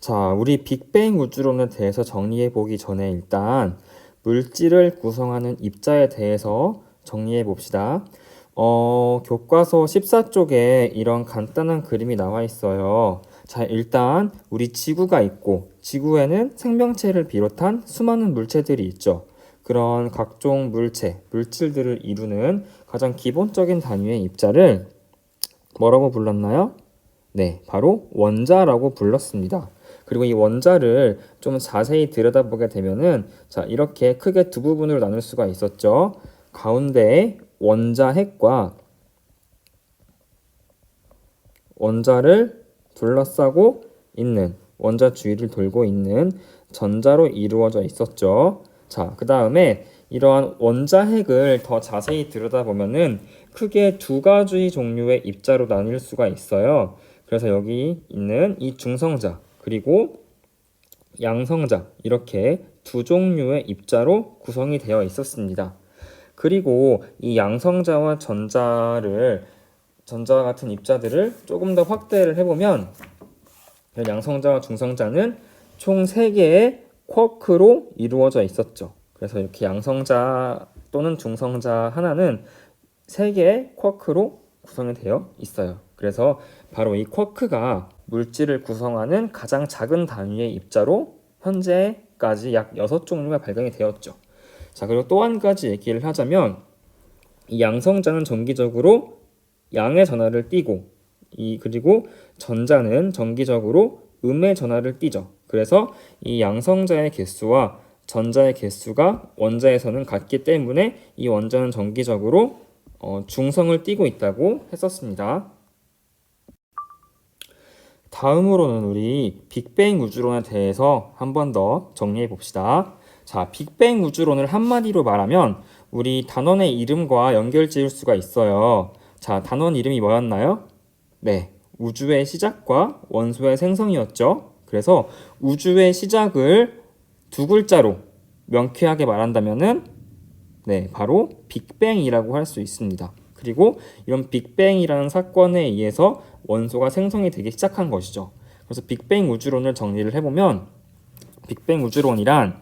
자, 우리 빅뱅 우주론에 대해서 정리해 보기 전에 일단 물질을 구성하는 입자에 대해서 정리해 봅시다. 어, 교과서 14쪽에 이런 간단한 그림이 나와 있어요. 자, 일단 우리 지구가 있고 지구에는 생명체를 비롯한 수많은 물체들이 있죠. 그런 각종 물체, 물질들을 이루는 가장 기본적인 단위의 입자를 뭐라고 불렀나요? 네, 바로 원자라고 불렀습니다. 그리고 이 원자를 좀 자세히 들여다보게 되면은 자, 이렇게 크게 두 부분으로 나눌 수가 있었죠. 가운데에 원자 핵과 원자를 둘러싸고 있는 원자 주위를 돌고 있는 전자로 이루어져 있었죠. 자, 그 다음에 이러한 원자 핵을 더 자세히 들여다보면은 크게 두 가지 종류의 입자로 나뉠 수가 있어요. 그래서 여기 있는 이 중성자 그리고 양성자 이렇게 두 종류의 입자로 구성이 되어 있었습니다. 그리고 이 양성자와 전자를 전자와 같은 입자들을 조금 더 확대를 해보면 양성자와 중성자는 총 3개의 쿼크로 이루어져 있었죠. 그래서 이렇게 양성자 또는 중성자 하나는 3개의 쿼크로 구성이 되어 있어요. 그래서 바로 이 쿼크가 물질을 구성하는 가장 작은 단위의 입자로 현재까지 약 6종류가 발견이 되었죠. 자, 그리고 또 한 가지 얘기를 하자면 이 양성자는 정기적으로 양의 전하를 띠고 이 그리고 전자는 정기적으로 음의 전하를 띠죠. 그래서 이 양성자의 개수와 전자의 개수가 원자에서는 같기 때문에 이 원자는 정기적으로 어, 중성을 띠고 있다고 했었습니다. 다음으로는 우리 빅뱅 우주론에 대해서 한 번 더 정리해 봅시다. 자, 빅뱅 우주론을 한마디로 말하면 우리 단원의 이름과 연결 지을 수가 있어요. 자, 단원 이름이 뭐였나요? 네, 우주의 시작과 원소의 생성이었죠. 그래서 우주의 시작을 두 글자로 명쾌하게 말한다면은 네, 바로 빅뱅이라고 할 수 있습니다. 그리고 이런 빅뱅이라는 사건에 의해서 원소가 생성이 되기 시작한 것이죠. 그래서 빅뱅 우주론을 정리를 해보면 빅뱅 우주론이란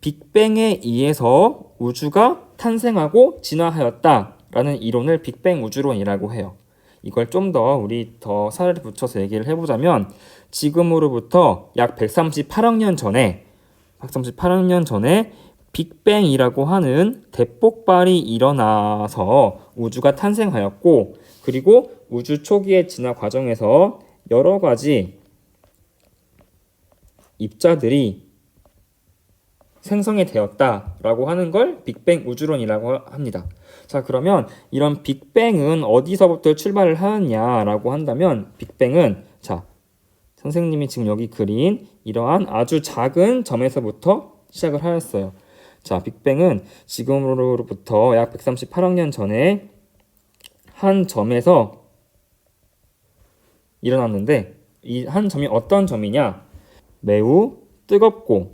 빅뱅에 의해서 우주가 탄생하고 진화하였다라는 이론을 빅뱅 우주론이라고 해요. 이걸 좀 더 우리 더 사례를 붙여서 얘기를 해보자면 지금으로부터 약 138억 년 전에 138억 년 전에 빅뱅이라고 하는 대폭발이 일어나서 우주가 탄생하였고 그리고 우주 초기의 진화 과정에서 여러 가지 입자들이 생성이 되었다라고 하는 걸 빅뱅 우주론이라고 합니다. 자, 그러면 이런 빅뱅은 어디서부터 출발을 하였냐라고 한다면 빅뱅은 자, 선생님이 지금 여기 그린 이러한 아주 작은 점에서부터 시작을 하였어요. 자, 빅뱅은 지금으로부터 약 138억 년 전에 한 점에서 일어났는데 이 한 점이 어떤 점이냐? 매우 뜨겁고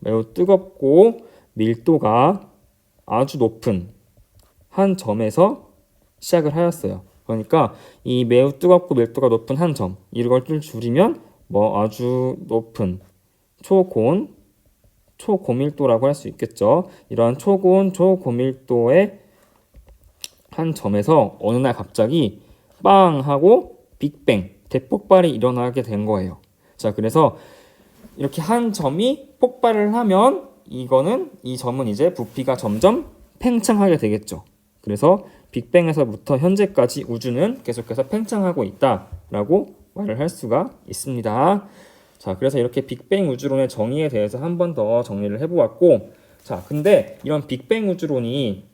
매우 뜨겁고 밀도가 아주 높은 한 점에서 시작을 하였어요. 그러니까 이 매우 뜨겁고 밀도가 높은 한 점, 이걸 좀 줄이면 뭐 아주 높은 초고온, 초고밀도라고 할 수 있겠죠. 이러한 초고온, 초고밀도의 한 점에서 어느 날 갑자기 빵 하고 빅뱅, 대폭발이 일어나게 된 거예요. 자, 그래서 이렇게 한 점이 폭발을 하면 이거는 이 점은 이제 부피가 점점 팽창하게 되겠죠. 그래서 빅뱅에서부터 현재까지 우주는 계속해서 팽창하고 있다라고 말을 할 수가 있습니다. 자, 그래서 이렇게 빅뱅 우주론의 정의에 대해서 한 번 더 정리를 해보았고, 자, 근데 이런 빅뱅 우주론이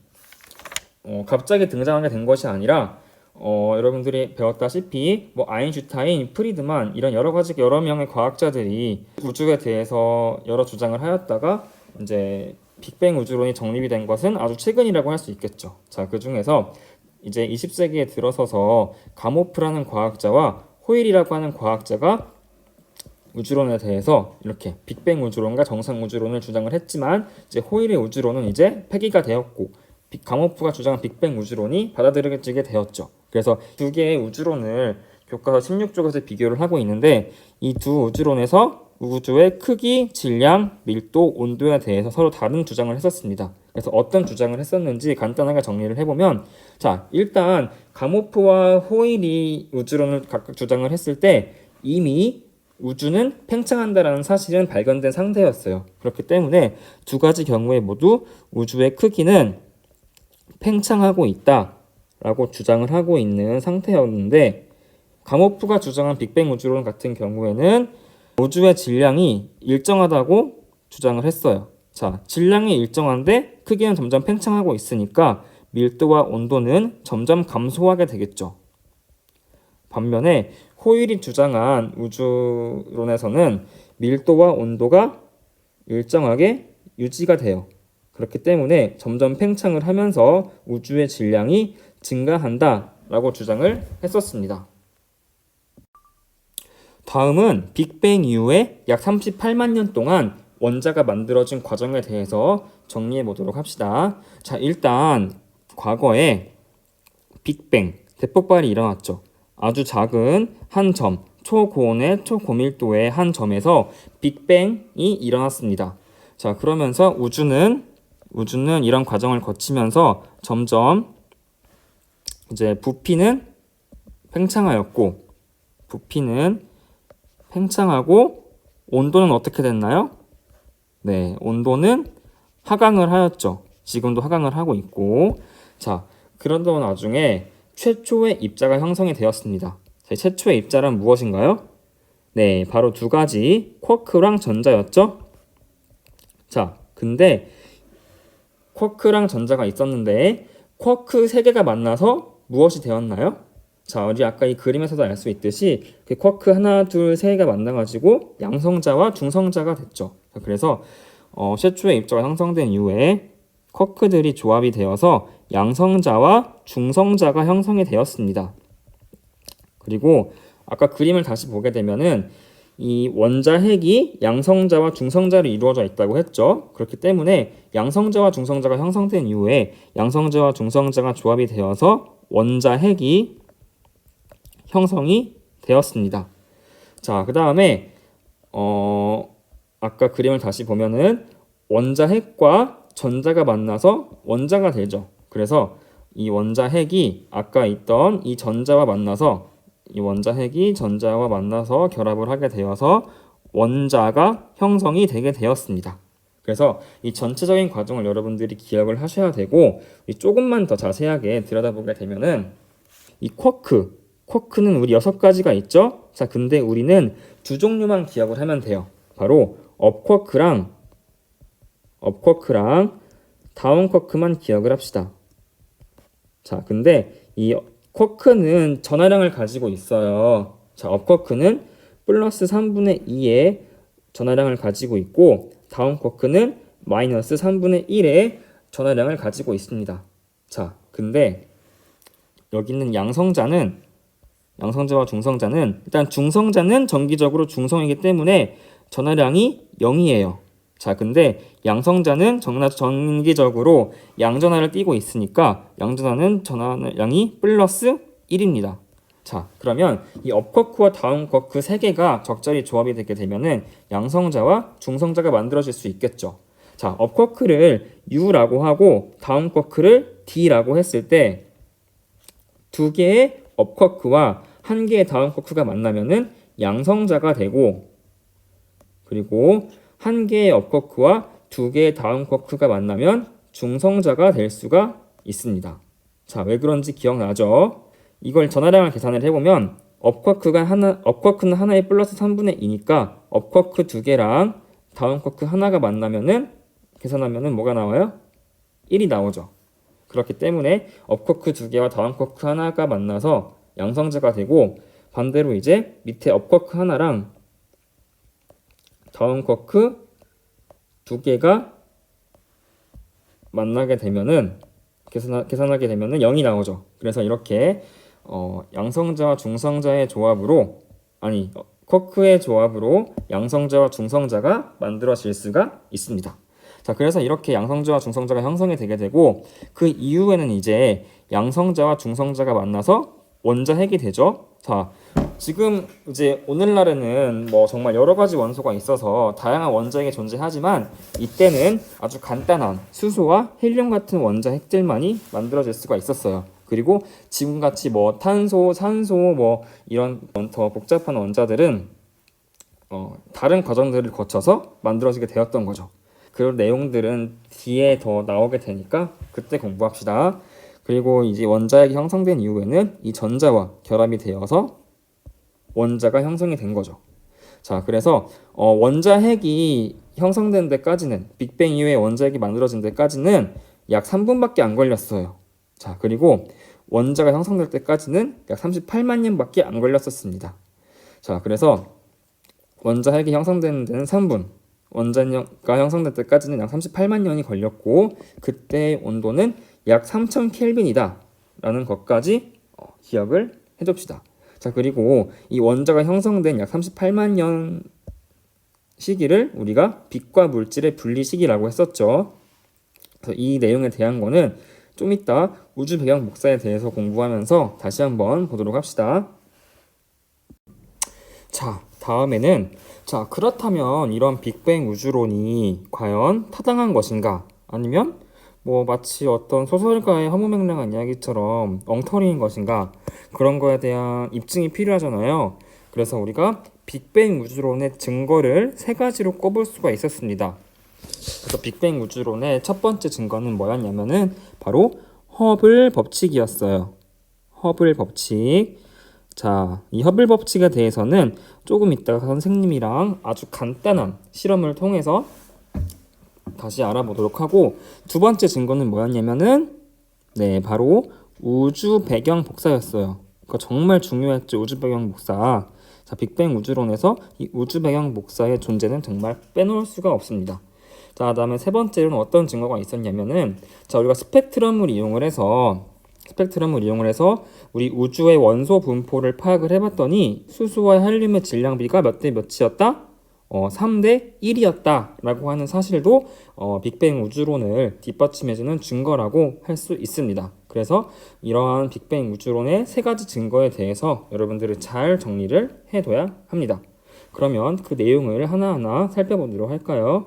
어, 갑자기 등장하게 된 것이 아니라 어, 여러분들이 배웠다시피 뭐 아인슈타인, 프리드만 이런 여러 가지 여러 명의 과학자들이 우주에 대해서 여러 주장을 하였다가 이제 빅뱅 우주론이 정립이 된 것은 아주 최근이라고 할 수 있겠죠. 자, 그 중에서 이제 20세기에 들어서서 가모프라는 과학자와 호일이라고 하는 과학자가 우주론에 대해서 이렇게 빅뱅 우주론과 정상 우주론을 주장을 했지만 이제 호일의 우주론은 이제 폐기가 되었고 가모프가 주장한 빅뱅 우주론이 받아들여지게 되었죠. 그래서 두 개의 우주론을 교과서 16쪽에서 비교를 하고 있는데 이 두 우주론에서 우주의 크기, 질량, 밀도, 온도에 대해서 서로 다른 주장을 했었습니다. 그래서 어떤 주장을 했었는지 간단하게 정리를 해보면 자 일단 가모프와 호일이 우주론을 각각 주장을 했을 때 이미 우주는 팽창한다라는 사실은 발견된 상태였어요. 그렇기 때문에 두 가지 경우에 모두 우주의 크기는 팽창하고 있다 라고 주장을 하고 있는 상태였는데 가모프가 주장한 빅뱅 우주론 같은 경우에는 우주의 질량이 일정하다고 주장을 했어요. 자, 질량이 일정한데 크기는 점점 팽창하고 있으니까 밀도와 온도는 점점 감소하게 되겠죠. 반면에 호일이 주장한 우주론에서는 밀도와 온도가 일정하게 유지가 돼요. 그렇기 때문에 점점 팽창을 하면서 우주의 질량이 증가한다라고 주장을 했었습니다. 다음은 빅뱅 이후에 약 38만 년 동안 원자가 만들어진 과정에 대해서 정리해 보도록 합시다. 자, 일단 과거에 빅뱅 대폭발이 일어났죠. 아주 작은 한 점, 초고온의 초고밀도의 한 점에서 빅뱅이 일어났습니다. 자, 그러면서 우주는 우주는 이런 과정을 거치면서 점점 이제 부피는 팽창하였고 부피는 팽창하고 온도는 어떻게 됐나요? 네, 온도는 하강을 하였죠. 지금도 하강을 하고 있고 자, 그러던 나중에 최초의 입자가 형성이 되었습니다. 자, 최초의 입자란 무엇인가요? 네, 바로 두 가지 쿼크랑 전자였죠. 자, 근데 쿼크랑 전자가 있었는데 쿼크 세 개가 만나서 무엇이 되었나요? 자, 우리 아까 이 그림에서도 알 수 있듯이 그 쿼크 하나, 둘, 세 개가 만나가지고 양성자와 중성자가 됐죠. 자, 그래서 어, 최초의 입자가 형성된 이후에 쿼크들이 조합이 되어서 양성자와 중성자가 형성이 되었습니다. 그리고 아까 그림을 다시 보게 되면은 이 원자 핵이 양성자와 중성자로 이루어져 있다고 했죠. 그렇기 때문에 양성자와 중성자가 형성된 이후에 양성자와 중성자가 조합이 되어서 원자 핵이 형성이 되었습니다. 자, 그 다음에 어 아까 그림을 다시 보면은 원자 핵과 전자가 만나서 원자가 되죠. 그래서 이 원자 핵이 아까 있던 이 전자와 만나서 이 원자 핵이 전자와 만나서 결합을 하게 되어서 원자가 형성이 되게 되었습니다. 그래서 이 전체적인 과정을 여러분들이 기억을 하셔야 되고 조금만 더 자세하게 들여다보게 되면은 이 쿼크, 쿼크는 우리 여섯 가지가 있죠. 자, 근데 우리는 두 종류만 기억을 하면 돼요. 바로 업쿼크랑 업쿼크랑 다운쿼크만 기억을 합시다. 자, 근데 이 쿼크는 전하량을 가지고 있어요. 자, 업쿼크는 플러스 3분의 2의 전하량을 가지고 있고 다운 쿼크는 마이너스 3분의 1의 전하량을 가지고 있습니다. 자, 근데 여기 있는 양성자는 양성자와 중성자는 일단 중성자는 정기적으로 중성이기 때문에 전하량이 0이에요. 자, 근데 양성자는 정나, 정기적으로 양전하를 띠고 있으니까 양전하는 전하량이 플러스 1입니다. 자, 그러면 이 업쿼크와 다운쿼크 세 개가 적절히 조합이 되게 되면은 양성자와 중성자가 만들어질 수 있겠죠. 자, 업쿼크를 U라고 하고 다운쿼크를 D라고 했을 때 두 개의 업쿼크와 한 개의 다운쿼크가 만나면은 양성자가 되고 그리고 한 개의 업쿼크와 두 개의 다운쿼크가 만나면 중성자가 될 수가 있습니다. 자, 왜 그런지 기억나죠? 이걸 전하량을 계산을 해보면 업쿼크가 하나, 업쿼크는 하나에 플러스 3분의 2니까 업쿼크 두 개랑 다운쿼크 하나가 만나면은 계산하면은 뭐가 나와요? 1이 나오죠. 그렇기 때문에 업쿼크 두 개와 다운쿼크 하나가 만나서 양성자가 되고 반대로 이제 밑에 업쿼크 하나랑 다운쿼크 두 개가 만나게 되면은 계산, 계산하게 되면은 0이 나오죠. 그래서 이렇게 어, 양성자와 중성자의 조합으로 아니 어, 쿼크의 조합으로 양성자와 중성자가 만들어질 수가 있습니다. 자, 그래서 이렇게 양성자와 중성자가 형성이 되게 되고 그 이후에는 이제 양성자와 중성자가 만나서 원자핵이 되죠. 자, 지금 이제 오늘날에는 뭐 정말 여러 가지 원소가 있어서 다양한 원자핵이 존재하지만 이때는 아주 간단한 수소와 헬륨 같은 원자 핵들만이 만들어질 수가 있었어요. 그리고 지금같이 뭐 탄소, 산소 뭐 이런 더 복잡한 원자들은 어, 다른 과정들을 거쳐서 만들어지게 되었던 거죠. 그런 내용들은 뒤에 더 나오게 되니까 그때 공부합시다. 그리고 이제 원자핵이 형성된 이후에는 이 전자와 결합이 되어서 원자가 형성이 된 거죠. 자, 그래서 어, 원자 핵이 형성된 데까지는 빅뱅 이후에 원자 핵이 만들어진 데까지는 약 3분밖에 안 걸렸어요. 자, 그리고 원자가 형성될 때까지는 약 38만 년밖에 안 걸렸었습니다. 자, 그래서 원자 핵이 형성되는 데는 3분, 원자가 형성될 때까지는 약 38만 년이 걸렸고 그때 온도는 약 3000 켈빈이다 라는 것까지 어, 기억을 해줍시다. 자 그리고 이 원자가 형성된 약 38만 년 시기를 우리가 빛과 물질의 분리 시기라고 했었죠. 그래서 이 내용에 대한 거는 좀 이따 우주 배경 목사에 대해서 공부하면서 다시 한번 보도록 합시다. 자, 다음에는 자, 그렇다면 이런 빅뱅 우주론이 과연 타당한 것인가? 아니면 뭐 마치 어떤 소설가의 허무맹랑한 이야기처럼 엉터리인 것인가? 그런 거에 대한 입증이 필요하잖아요. 그래서 우리가 빅뱅 우주론의 증거를 세 가지로 꼽을 수가 있었습니다. 그래서 빅뱅 우주론의 첫 번째 증거는 뭐였냐면은 바로 허블 법칙이었어요. 허블 법칙. 자, 이 허블 법칙에 대해서는 조금 이따가 선생님이랑 아주 간단한 실험을 통해서 다시 알아보도록 하고 두 번째 증거는 뭐였냐면은 네, 바로 우주 배경 복사였어요. 그거 정말 중요했죠. 우주 배경 복사. 자, 빅뱅 우주론에서 이 우주 배경 복사의 존재는 정말 빼놓을 수가 없습니다. 자, 그다음에 세 번째로는 어떤 증거가 있었냐면은 자, 우리가 스펙트럼을 이용을 해서 스펙트럼을 이용을 해서 우리 우주의 원소 분포를 파악을 해봤더니 수소와 헬륨의 질량비가 몇 대 몇이었다? 어, 3대 1이었다라고 하는 사실도 어, 빅뱅 우주론을 뒷받침해주는 증거라고 할 수 있습니다. 그래서 이러한 빅뱅 우주론의 세 가지 증거에 대해서 여러분들이 잘 정리를 해둬야 합니다. 그러면 그 내용을 하나하나 살펴보도록 할까요?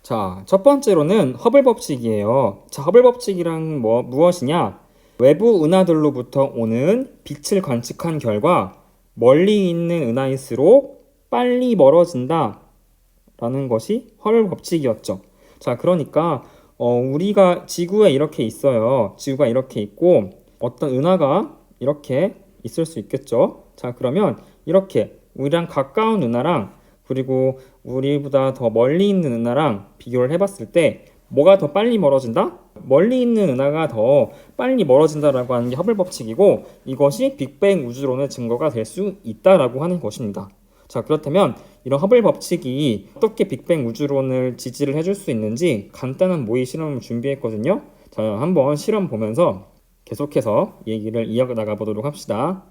자, 첫 번째로는 허블 법칙이에요. 자, 허블 법칙이란 뭐 무엇이냐? 외부 은하들로부터 오는 빛을 관측한 결과 멀리 있는 은하일수록 빨리 멀어진다. 라는 것이 허블 법칙이었죠. 자, 그러니까 어, 우리가 지구에 이렇게 있어요. 지구가 이렇게 있고 어떤 은하가 이렇게 있을 수 있겠죠. 자, 그러면 이렇게 우리랑 가까운 은하랑 그리고 우리보다 더 멀리 있는 은하랑 비교를 해봤을 때 뭐가 더 빨리 멀어진다? 멀리 있는 은하가 더 빨리 멀어진다라고 하는 게 허블 법칙이고 이것이 빅뱅 우주론의 증거가 될 수 있다라고 하는 것입니다. 자 그렇다면 이런 허블 법칙이 어떻게 빅뱅 우주론을 지지를 해줄 수 있는지 간단한 모의 실험을 준비했거든요. 자 한번 실험 보면서 계속해서 얘기를 이어나가 보도록 합시다.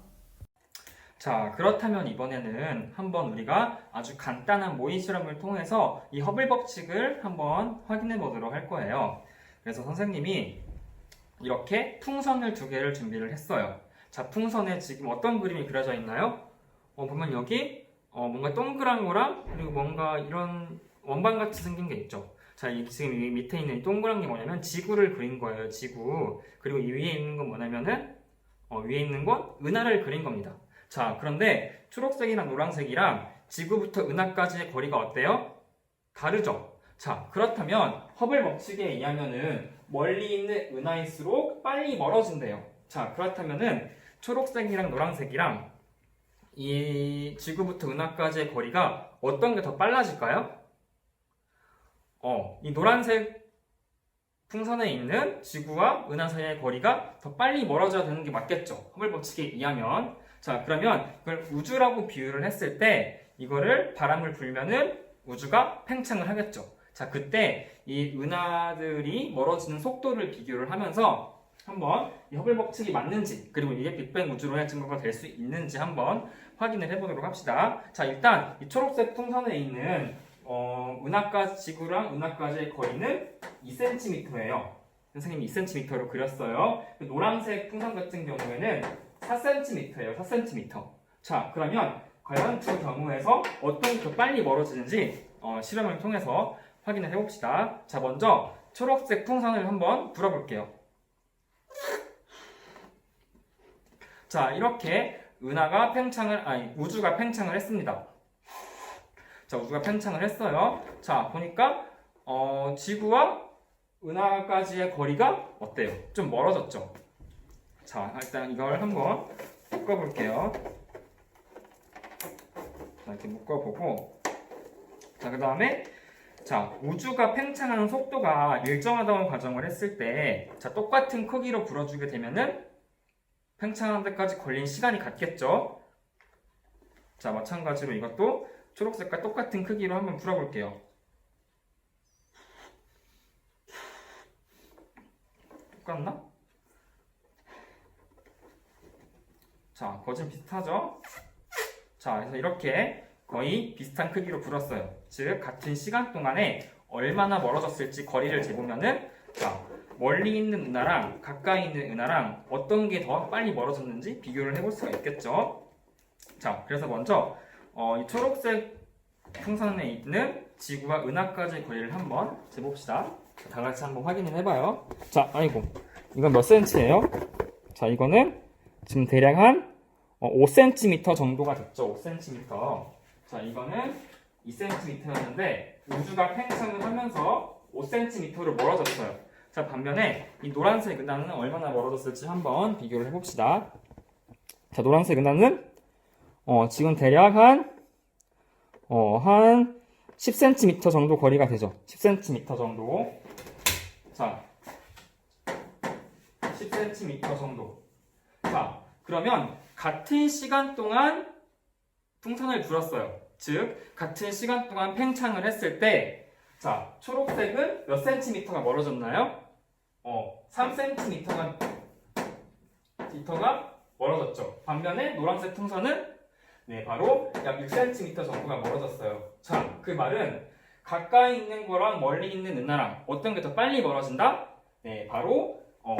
자, 그렇다면 이번에는 한번 우리가 아주 간단한 모의 실험을 통해서 이 허블 법칙을 한번 확인해 보도록 할 거예요. 그래서 선생님이 이렇게 풍선을 두 개를 준비를 했어요. 자, 풍선에 지금 어떤 그림이 그려져 있나요? 어, 보면 여기 어, 뭔가 동그란 거랑 그리고 뭔가 이런 원반 같이 생긴 게 있죠. 자, 이 지금 이 밑에 있는 이 동그란 게 뭐냐면 지구를 그린 거예요. 지구. 그리고 이 위에 있는 건 뭐냐면은 어, 위에 있는 건 은하를 그린 겁니다. 자, 그런데 초록색이랑 노란색이랑 지구부터 은하까지의 거리가 어때요? 다르죠? 자, 그렇다면 허블 법칙에 의하면은 멀리 있는 은하일수록 빨리 멀어진대요. 자, 그렇다면은 초록색이랑 노란색이랑 이 지구부터 은하까지의 거리가 어떤 게 더 빨라질까요? 어, 이 노란색 풍선에 있는 지구와 은하 사이의 거리가 더 빨리 멀어져야 되는 게 맞겠죠? 허블 법칙에 의하면. 자, 그러면 이걸 우주라고 비유를 했을 때 이거를 바람을 불면은 우주가 팽창을 하겠죠. 자, 그때 이 은하들이 멀어지는 속도를 비교를 하면서 한번 이 허블 법칙이 맞는지 그리고 이게 빅뱅 우주론의 증거가 될 수 있는지 한번 확인을 해보도록 합시다. 자, 일단 이 초록색 풍선에 있는 어, 은하까지 지구랑 은하까지의 거리는 2cm예요. 선생님이 2cm로 그렸어요. 그 노란색 풍선 같은 경우에는 4cm예요. 4cm. 자, 그러면 과연 두 경우에서 어떤 게 더 빨리 멀어지는지 어, 실험을 통해서 확인을 해봅시다. 자, 먼저 초록색 풍선을 한번 불어볼게요. 자, 이렇게 은하가 팽창을, 아니, 우주가 팽창을 했습니다. 자, 우주가 팽창을 했어요. 자, 보니까, 어, 지구와 은하까지의 거리가 어때요? 좀 멀어졌죠? 자, 일단 이걸 한번 묶어볼게요. 자, 이렇게 묶어보고, 자, 그 다음에, 자, 우주가 팽창하는 속도가 일정하다는 과정을 했을 때, 자, 똑같은 크기로 불어주게 되면은, 팽창하는 데까지 걸린 시간이 같겠죠? 자, 마찬가지로 이것도 초록색과 똑같은 크기로 한번 불어볼게요. 똑같나? 자, 거진 비슷하죠? 자, 그래서 이렇게 거의 비슷한 크기로 불었어요. 즉, 같은 시간 동안에 얼마나 멀어졌을지 거리를 재보면은, 자, 멀리 있는 은하랑 가까이 있는 은하랑 어떤 게 더 빨리 멀어졌는지 비교를 해볼 수가 있겠죠. 자, 그래서 먼저, 어, 이 초록색 풍선에 있는 지구와 은하까지의 거리를 한번 재봅시다. 다 같이 한번 확인을 해봐요. 자, 아이고. 이건 몇 센치예요? 자, 이거는 지금 대략 한 어, 5cm 정도가 됐죠. 5cm. 자, 이거는 2cm였는데 우주가 팽창을 하면서 5cm로 멀어졌어요. 자, 반면에 이 노란색 은하는 얼마나 멀어졌을지 한번 비교를 해봅시다. 자, 노란색 은하는 어, 지금 대략 한 어, 한 10cm 정도 거리가 되죠. 10cm 정도. 자, 10cm 정도. 자, 그러면 같은 시간 동안 풍선을 불었어요. 즉, 같은 시간 동안 팽창을 했을 때, 자, 초록색은 몇 cm가 멀어졌나요? 어, 3cm가 미터가 멀어졌죠. 반면에 노란색 풍선은 네, 바로 약 6cm 정도가 멀어졌어요. 자, 그 말은 가까이 있는 거랑 멀리 있는 은하랑 어떤 게 더 빨리 멀어진다? 네, 바로 어,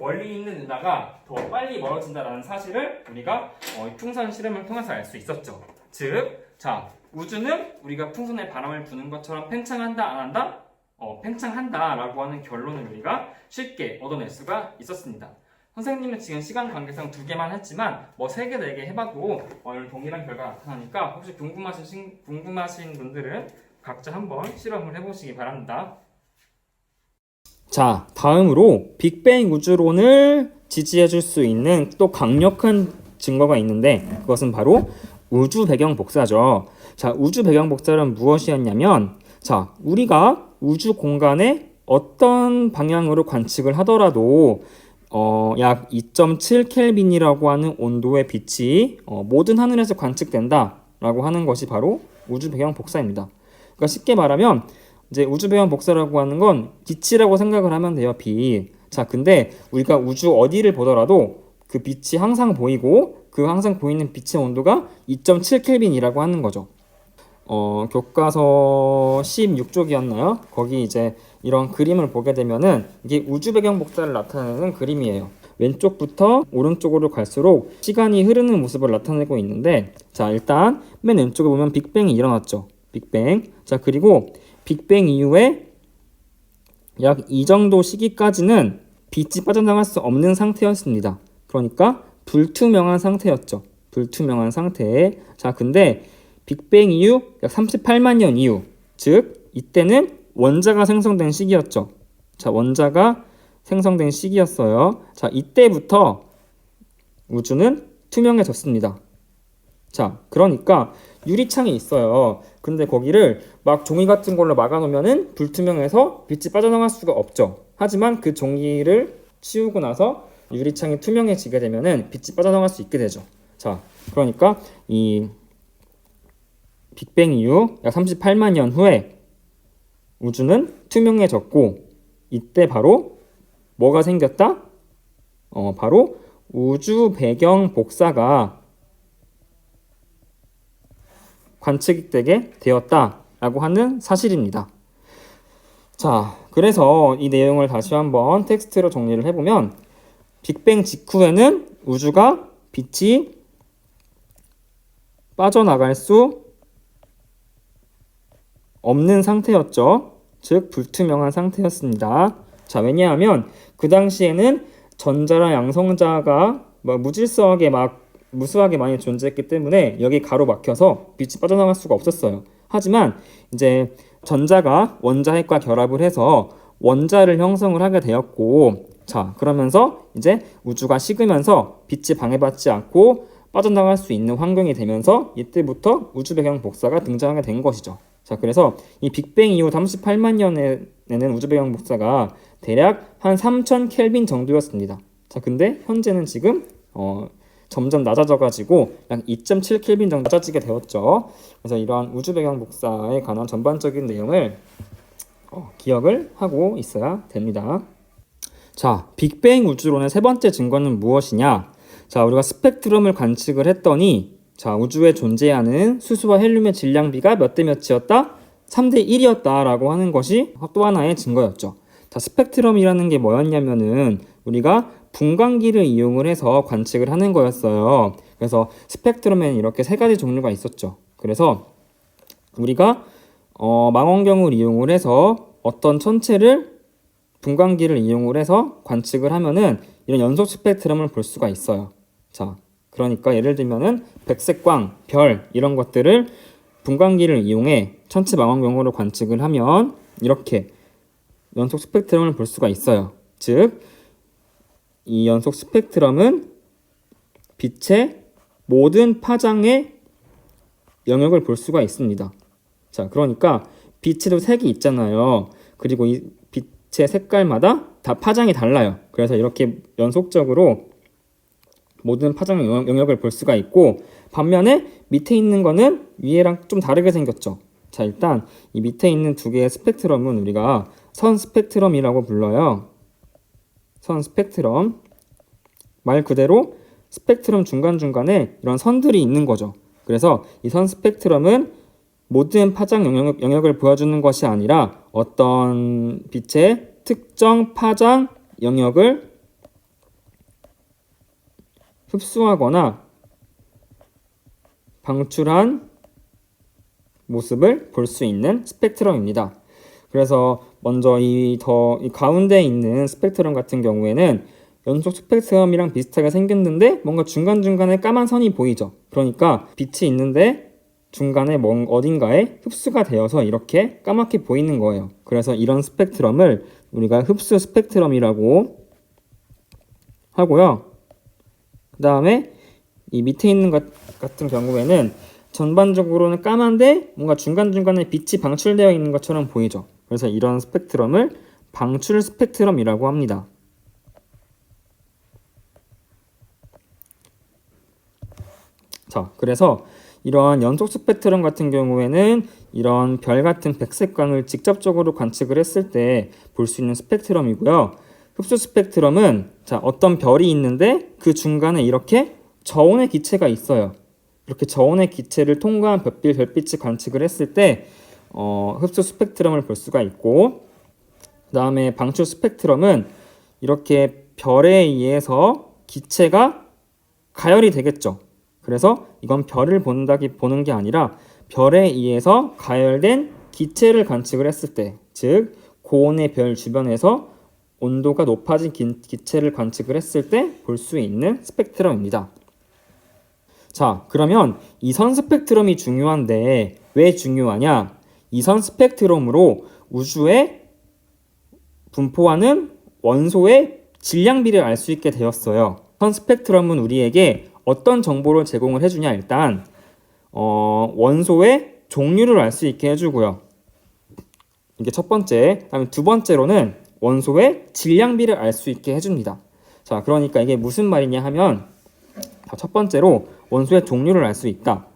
멀리 있는 은하가 더 빨리 멀어진다라는 사실을 우리가 어, 이 풍선 실험을 통해서 알 수 있었죠. 즉, 자, 우주는 우리가 풍선에 바람을 부는 것처럼 팽창한다, 안 한다? 어, 팽창한다라고 하는 결론을 우리가 쉽게 얻어낼 수가 있었습니다. 선생님은 지금 시간 관계상 두 개만 했지만 뭐 세 개, 네 개 해봐도 오늘 동일한 결과가 나타나니까 혹시 궁금하신, 궁금하신 분들은 각자 한번 실험을 해보시기 바랍니다. 자, 다음으로 빅뱅 우주론을 지지해 줄 수 있는 또 강력한 증거가 있는데 그것은 바로 우주 배경 복사죠. 자, 우주 배경 복사는 무엇이었냐면 자, 우리가 우주 공간에 어떤 방향으로 관측을 하더라도 어, 약 2.7 켈빈이라고 하는 온도의 빛이 어, 모든 하늘에서 관측된다라고 하는 것이 바로 우주 배경 복사입니다. 그러니까 쉽게 말하면 이제 우주 배경 복사라고 하는 건 빛이라고 생각을 하면 돼요. 빛. 자, 근데 우리가 우주 어디를 보더라도 그 빛이 항상 보이고 그 항상 보이는 빛의 온도가 2.7 켈빈이라고 하는 거죠. 어, 교과서 16쪽이었나요? 거기 이제 이런 그림을 보게 되면은 이게 우주 배경 복사를 나타내는 그림이에요. 왼쪽부터 오른쪽으로 갈수록 시간이 흐르는 모습을 나타내고 있는데 자, 일단 맨 왼쪽에 보면 빅뱅이 일어났죠. 빅뱅. 자, 그리고 빅뱅 이후에 약 이 정도 시기까지는 빛이 빠져나갈 수 없는 상태였습니다. 그러니까 불투명한 상태였죠. 불투명한 상태. 자, 근데 빅뱅 이후 약 38만 년 이후, 즉 이때는 원자가 생성된 시기였죠. 자, 원자가 생성된 시기였어요. 자, 이때부터 우주는 투명해졌습니다. 자, 그러니까 유리창이 있어요. 근데 거기를 막 종이 같은 걸로 막아놓으면은 불투명해서 빛이 빠져나갈 수가 없죠. 하지만 그 종이를 치우고 나서 유리창이 투명해지게 되면은 빛이 빠져나갈 수 있게 되죠. 자, 그러니까 이 빅뱅 이후 약 38만 년 후에 우주는 투명해졌고 이때 바로 뭐가 생겼다? 어, 바로 우주 배경 복사가 관측되게 되었다라고 하는 사실입니다. 자, 그래서 이 내용을 다시 한번 텍스트로 정리를 해보면 빅뱅 직후에는 우주가 빛이 빠져나갈 수 없는 상태였죠. 즉 불투명한 상태였습니다. 자, 왜냐하면 그 당시에는 전자랑 양성자가 뭐 무질서하게 막 무수하게 많이 존재했기 때문에 여기 가로 막혀서 빛이 빠져나갈 수가 없었어요. 하지만 이제 전자가 원자핵과 결합을 해서 원자를 형성을 하게 되었고 자 그러면서 이제 우주가 식으면서 빛이 방해받지 않고 빠져나갈 수 있는 환경이 되면서 이때부터 우주 배경 복사가 등장하게 된 것이죠. 자 그래서 이 빅뱅 이후 38만 년에는 우주 배경 복사가 대략 한 3000 켈빈 정도였습니다. 자 근데 현재는 지금 어, 점점 낮아져 가지고 약 2.7 켈빈 정도 낮아지게 되었죠. 그래서 이러한 우주 배경 복사에 관한 전반적인 내용을 어, 기억을 하고 있어야 됩니다. 자, 빅뱅 우주론의 세 번째 증거는 무엇이냐? 자, 우리가 스펙트럼을 관측을 했더니 자, 우주에 존재하는 수소와 헬륨의 질량비가 몇 대 몇이었다? 3대 1이었다라고 하는 것이 또 하나의 증거였죠. 자, 스펙트럼이라는 게 뭐였냐면은 우리가 분광기를 이용을 해서 관측을 하는 거였어요. 그래서 스펙트럼에는 이렇게 세 가지 종류가 있었죠. 그래서 우리가 어, 망원경을 이용을 해서 어떤 천체를 분광기를 이용을 해서 관측을 하면은 이런 연속 스펙트럼을 볼 수가 있어요. 자, 그러니까 예를 들면은 백색광, 별 이런 것들을 분광기를 이용해 천체 망원경으로 관측을 하면 이렇게 연속 스펙트럼을 볼 수가 있어요. 즉, 이 연속 스펙트럼은 빛의 모든 파장의 영역을 볼 수가 있습니다. 자, 그러니까 빛에도 색이 있잖아요. 그리고 이 빛의 색깔마다 다 파장이 달라요. 그래서 이렇게 연속적으로 모든 파장 영역- 영역을 볼 수가 있고 반면에 밑에 있는 거는 위에랑 좀 다르게 생겼죠. 자, 일단 이 밑에 있는 두 개의 스펙트럼은 우리가 선 스펙트럼이라고 불러요. 선 스펙트럼. 말 그대로 스펙트럼 중간중간에 이런 선들이 있는 거죠. 그래서 이 선 스펙트럼은 모든 파장 영역, 영역을 보여주는 것이 아니라 어떤 빛의 특정 파장 영역을 흡수하거나 방출한 모습을 볼 수 있는 스펙트럼입니다. 그래서 먼저 이 더 이 가운데 있는 스펙트럼 같은 경우에는 연속 스펙트럼이랑 비슷하게 생겼는데 뭔가 중간중간에 까만 선이 보이죠. 그러니까 빛이 있는데 중간에 뭔 어딘가에 흡수가 되어서 이렇게 까맣게 보이는 거예요. 그래서 이런 스펙트럼을 우리가 흡수 스펙트럼이라고 하고요. 그 다음에 이 밑에 있는 것 같은 경우에는 전반적으로는 까만데 뭔가 중간중간에 빛이 방출되어 있는 것처럼 보이죠. 그래서 이런 스펙트럼을 방출 스펙트럼이라고 합니다. 자, 그래서 이러한 연속 스펙트럼 같은 경우에는 이런 별 같은 백색광을 직접적으로 관측을 했을 때 볼 수 있는 스펙트럼이고요. 흡수 스펙트럼은 자, 어떤 별이 있는데 그 중간에 이렇게 저온의 기체가 있어요. 이렇게 저온의 기체를 통과한 별빛, 별빛이 관측을 했을 때 어, 흡수 스펙트럼을 볼 수가 있고 그 다음에 방출 스펙트럼은 이렇게 별에 의해서 기체가 가열이 되겠죠. 그래서 이건 별을 본다기 보는 게 아니라 별에 의해서 가열된 기체를 관측을 했을 때, 즉 고온의 별 주변에서 온도가 높아진 기, 기체를 관측을 했을 때 볼 수 있는 스펙트럼입니다. 자, 그러면 이 선 스펙트럼이 중요한데 왜 중요하냐? 이 선 스펙트럼으로 우주에 분포하는 원소의 질량비를 알 수 있게 되었어요. 선 스펙트럼은 우리에게 어떤 정보를 제공을 해주냐 일단 어, 원소의 종류를 알 수 있게 해주고요. 이게 첫 번째. 그다음에 두 번째로는 원소의 질량비를 알 수 있게 해줍니다. 자, 그러니까 이게 무슨 말이냐 하면 자, 첫 번째로 원소의 종류를 알 수 있다.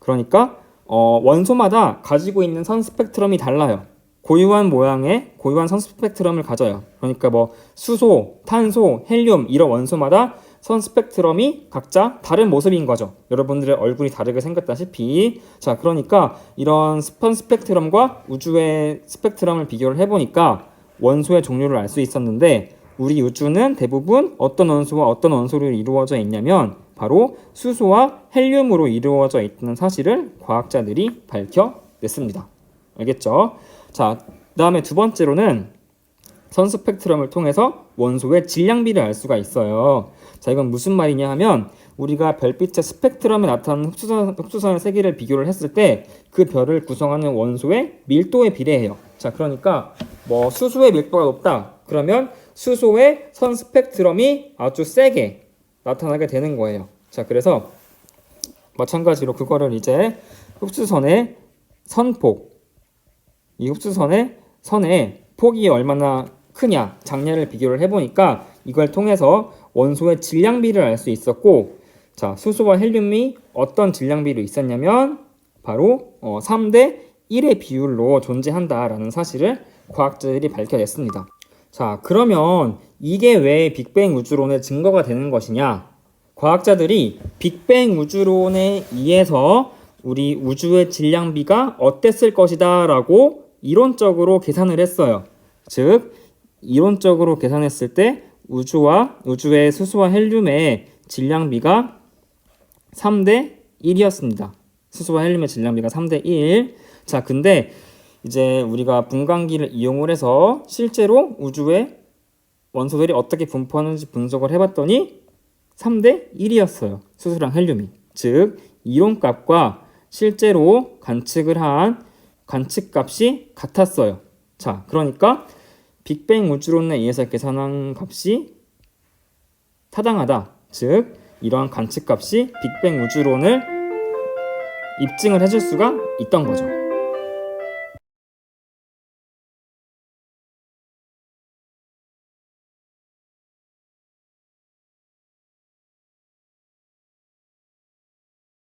그러니까 어, 원소마다 가지고 있는 선 스펙트럼이 달라요. 고유한 모양의 고유한 선 스펙트럼을 가져요. 그러니까 뭐 수소, 탄소, 헬륨 이런 원소마다 선 스펙트럼이 각자 다른 모습인 거죠. 여러분들의 얼굴이 다르게 생겼다시피. 자, 그러니까 이런 스펀 스펙트럼과 우주의 스펙트럼을 비교를 해보니까 원소의 종류를 알 수 있었는데 우리 우주는 대부분 어떤 원소와 어떤 원소로 이루어져 있냐면 바로 수소와 헬륨으로 이루어져 있다는 사실을 과학자들이 밝혀냈습니다. 알겠죠? 자, 그다음에 두 번째로는 선 스펙트럼을 통해서 원소의 질량비를 알 수가 있어요. 자, 이건 무슨 말이냐 하면 우리가 별빛의 스펙트럼에 나타나는 흡수선, 흡수선의 세기를 비교를 했을 때 그 별을 구성하는 원소의 밀도에 비례해요. 자, 그러니까 뭐 수소의 밀도가 높다. 그러면 수소의 선 스펙트럼이 아주 세게 나타나게 되는 거예요. 자, 그래서 마찬가지로 그거를 이제 흡수선의 선폭, 이 흡수선의 선의 폭이 얼마나 크냐, 장냐를 비교를 해보니까 이걸 통해서 원소의 질량비를 알 수 있었고, 자, 수소와 헬륨이 어떤 질량비로 있었냐면 바로 어, 3대 1의 비율로 존재한다라는 사실을 과학자들이 밝혀냈습니다. 자, 그러면 이게 왜 빅뱅 우주론의 증거가 되는 것이냐? 과학자들이 빅뱅 우주론에 의해서 우리 우주의 질량비가 어땠을 것이다 라고 이론적으로 계산을 했어요. 즉, 이론적으로 계산했을 때 우주와 우주의 수소와 헬륨의 질량비가 3대 1이었습니다. 수소와 헬륨의 질량비가 3대 1. 자, 근데 이제 우리가 분광기를 이용을 해서 실제로 우주의 원소들이 어떻게 분포하는지 분석을 해봤더니 3대 1이었어요. 수소랑 헬륨이. 즉, 이론값과 실제로 관측을 한 관측값이 같았어요. 자, 그러니까 빅뱅 우주론에 의해서 계산한 값이 타당하다. 즉, 이러한 관측값이 빅뱅 우주론을 입증을 해줄 수가 있던 거죠.